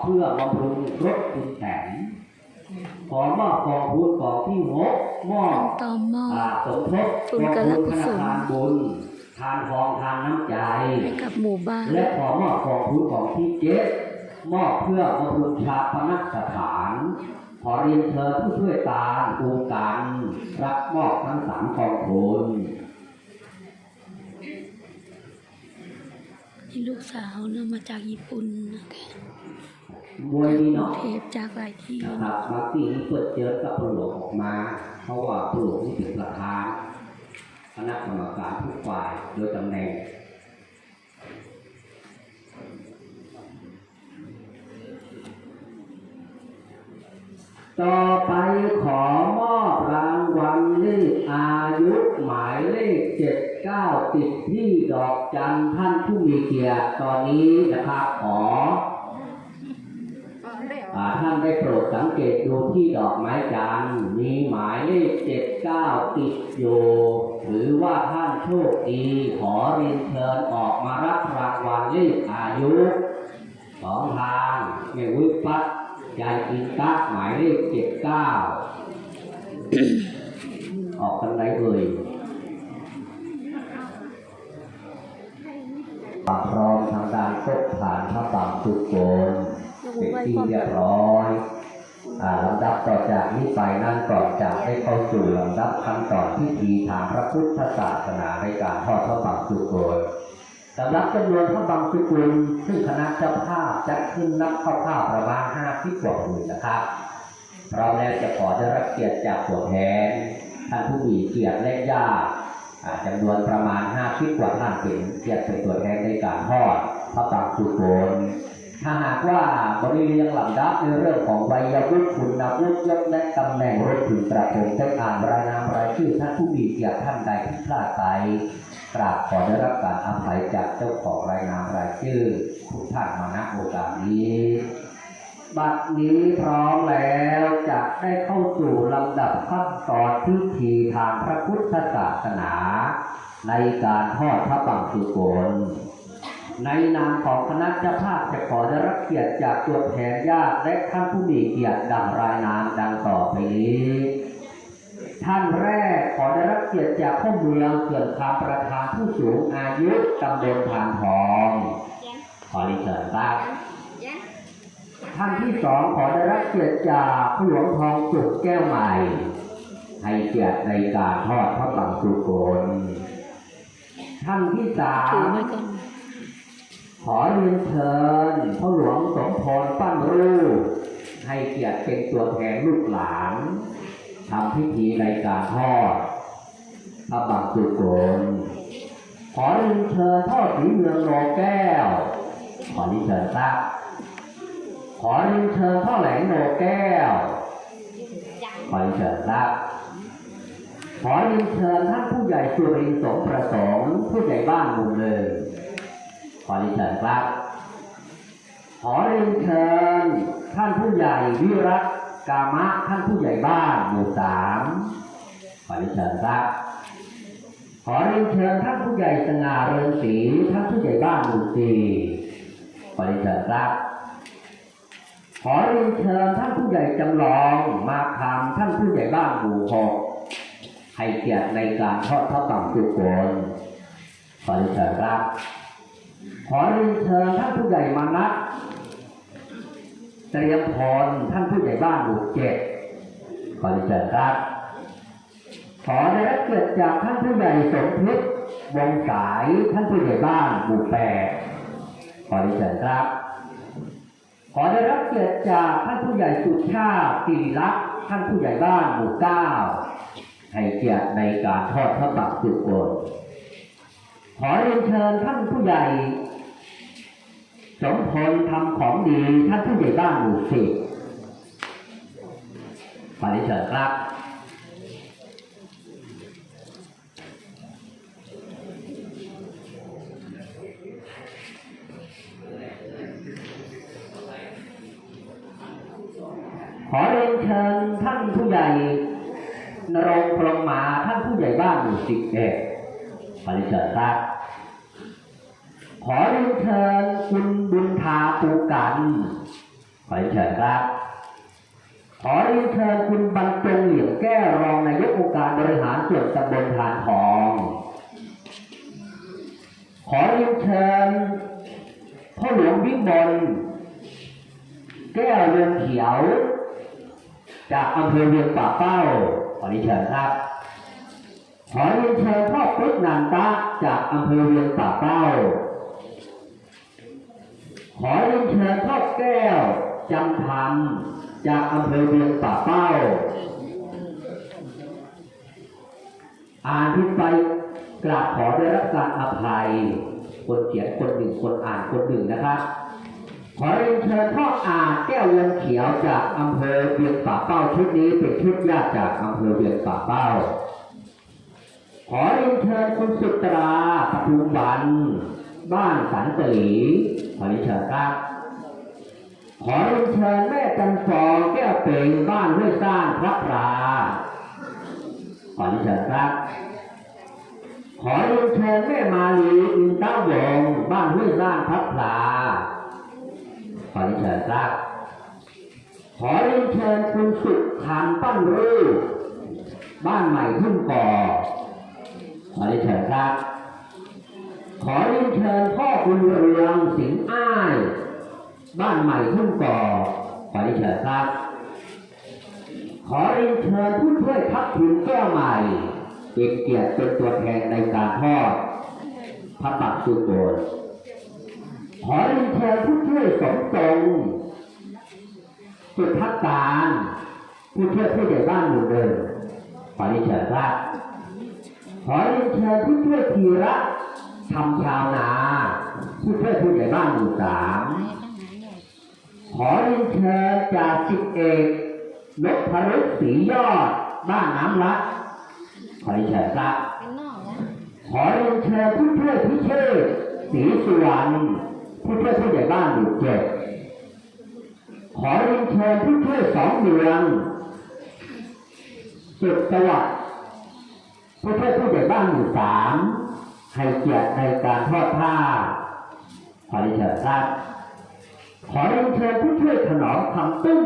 เพื่อบำรุงรถคุณแผนขอมอบกองทุนกองที่หกมอบต่อหม้ออาสมทบทุนกองการทุนกุธศนาลคารบุญทานทองทานน้ำใจให้กับหมู่บ้าน และขอมอบกองทุนของที่เจ็ดมอบเพื่อบำรุงชาปนสถาน ขอเรียนเชิญผู้ช่วยตาองค์การรับมอบทั้งสามกองทุน นี่ลูกสาวเนาะมาจากญี่ปุ่นนะคะมวยนี้กรุงเนาะเทพจากหลายที่นะครับมาปีนี้เปิดเจอกับปลวกออกมา เพราะว่าปลวกนี่เป็นประธานคณะกรรมการทุกฝ่ายโดยตำแหน่งต่อไปขอมอบรางวัลเลขอายุหมายเลขเจ็ด เก้าติดที่ดอกจันท่านผู้มีเกียรติตอนนี้นะครับขออ่าท่านได้โปรดสังเกตดูที่ดอกไม้จันทร์มีหมายเลขเจ็ดเก้าติดอยู่ถือว่าท่านโชคดีขอเรียนเชิญออกมารับรางวัลเลขอายุสองทางเมวิปัตยายอินตะหมายเลขเจ็ดเก้าออกกันไหนเอ่ย ปากพร้อมทางด้านต้นฐานพระบางสุโกนเป็นที่เรียบร้อยอ่าลำดับต่อจากนี้ไปนั่นก่อนจะได้เข้าสู่ลำดับขั้นตอนพิธีทางพระพุทธศาสนาในการทอดพระบังสุกุลสำหรับจำนวนพระบังสุกุลซึ่งคณะเจ้าภาพจัดขึ้นนับคร่าวๆประมาณห้าสิบกว่าหมื่นนะครับพร้อมแล้วจะขอได้รับเกียรติจากตัวแทนท่านผู้มีเกียรติและญาติอ่า จำนวนประมาณห้าสิบกว่าท่านเป็นเกียรติเป็นตัวแทนในการทอดพระบังสุกุลถ้าหากว่าบริเรียงลำดับในเรื่องของวัยวุฒิคุณวุฒิยศและตำแหน่งรถถึงประพงได้อ่านรายนามรายชื่อท่านผู้มีเกียรติท่านใดที่พลาดไปกราบขอได้รับการอภัยจากเจ้าของรายนามรายชื่อทุกท่านมาณโอกาสนี้ บัดนี้พร้อมแล้วจะได้เข้าสู่ลำดับขั้นตอนพิธีทางพระพุทธศาสนา ในการทอดพระบังสุโกนในนามของคณะเจ้าภาพจะขอได้รับเกียรติจากตัวแทนญาติและท่านผู้มีเกียรติดังรายนามดังต่อไปนี้ ท่านแรกขอได้รับเกียรติจากพ่อเมืองเขื่อนคำประธานผู้สูงอายุตำบลพานทอง ขอรีเชิญครับ ท่านที่สองขอได้รับเกียรติจากผู้หลวงทองสุขแก้วใหม่ ให้เกียรติในการทอดพระบังสุโกนท่านที่สามขอเรียนเชิญพ่อหลวงสมพรปั้นรูปให้เกียรติเป็นตัวแทนลูกหลานทำพิธีในการทอดพระบังสุโกนขอเรียนเชิญพ่อสีเมืองโลแก้ว ขอเรียนเชิญครับ ขอเรียนเชิญพ่อแหลงโลแก้วขอเรียนเชิญครับ ขอเรียนเชิญท่านผู้ใหญ่สุรินทร์สมประสงค์ผู้ใหญ่บ้านหมู่หนึ่งขอเรียนเชิญครับ ขอเรียนเชิญท่านผู้ใหญ่วิรัตกามะท่านผู้ใหญ่บ้านหมู่สามขอเรียนเชิญครับ ขอเรียนเชิญท่านผู้ใหญ่สง่าเรืองศรีท่านผู้ใหญ่บ้านหมู่สี่ขอเรียนเชิญครับ ขอเรียนเชิญท่านผู้ใหญ่จำลองมาคำท่านผู้ใหญ่บ้านหมู่หกให้เกียรติในการทอดพระบังสุโกนขอเรียนเชิญครับ ขอเรียนเชิญท่านผู้ใหญ่มานัดเตรียมพรท่านผู้ใหญ่บ้านหมู่เจ็ดขอเรียนเชิญครับ ขอได้รับเกียรติจากท่านผู้ใหญ่สมพิษวงสายท่านผู้ใหญ่บ้านหมู่แปดขอเรียนเชิญครับ ขอได้รับเกียรติจากท่านผู้ใหญ่สุชาติสิริรักษ์ท่านผู้ใหญ่บ้านหมู่เก้าให้เกียรติในการทอดพระบักสุโกนขอเรียนเชิญท่านผู้ใหญ่ สมพลทำของดีท่านผู้ใหญ่บ้านหมู่สิบขอเรียนเชิญครับ ขอเรียนเชิญท่านผู้ใหญ่นรงพรหมาท่านผู้ใหญ่บ้านหมู่สิบเอ็ดขอเรียนเชิญครับขอเรียนเชิญคุณบุญทาปูกันขอเรียนเชิญครับ ขอเรียนเชิญคุณบรรจงเหลี่ยมแก้รองนายกองค์การบริหารส่วนตำบลทานทอง ขอเรียนเชิญพ่อหลวงวิมลแก้วเรืองเขียว จากอำเภอเวียงป่าเป้าขอเรียนเชิญครับ ขอเรียนเชิญพ่อปุ๊กนันตะจากอำเภอเวียงป่าเป้า ขอเรียนเชิญพ่อแก้วจำธรรมจากอำเภอเวียงป่าเป้า อ่านที่ไปกราบขอได้รับการอภัย คนเขียนคนหนึ่งคนอ่านคนหนึ่งนะครับ ขอเรียนเชิญพ่ออาจแก้ววงเขียวจากอำเภอเวียงป่าเป้าชุดนี้เป็นชุดญาติจากอำเภอเวียงป่าเป้า ขอเรียนเชิญคุณสุตราปทุมวัน บ้านสันตลีขอเรียนเชิญครับขอเรียนเชิญแม่จันฟองแก้วเป่งบ้านห้วยสร้างพระพราขอเรียนเชิญครับขอเรียนเชิญแม่มาลีอินต้าวงบ้านห้วยสร้างพระพรา ขอเรียนเชิญครับขอเรียนเชิญคุณสุดทานปั้นรูบ้านใหม่ทุ่งก่อขอเรียนเชิญครับ ขอเรียนเชิญพ่อคุณเรืองสิงห์อ้าย บ้านใหม่ทุ่งก่อขอเรียนเชิญครับ ขอเรียนเชิญผู้ช่วยพักพิมแก้วใหม่เป็นเกียรติเป็นตัวแทนในการทอดพระปักสุโกน ขอเรียนเชิญผู้ช่วยสมทรงสุดทักการผู้ช่วยผู้ใหญ่บ้านหมู่เดิมขอเรียนเชิญครับขอเรียนเชิญผู้ช่วยธีระทำชาวนาผู้ช่วยผู้ใหญ่บ้านหมู่สามขอเรียนเชิญจากสิบเอกนพรุษศรียอดบ้านน้ำละขอเรียนเชิญครับเป็นนอกนะขอเรียนเชิญผู้ช่วยผู้เชิดศรีสุวรรณ ผู้ช่วยผู้ใหญ่บ้านอยู่เจ็ดขอเรียนเชิญผู้ช่วยสองเมืองสุดสวัสดิ์ผู้ช่วยผู้ใหญ่บ้านอยู่สามให้เกียรติในการทอดผ้าขอเรียนเชิญครับ ขอเรียนเชิญผู้ช่วยถนอมคำตุ้ม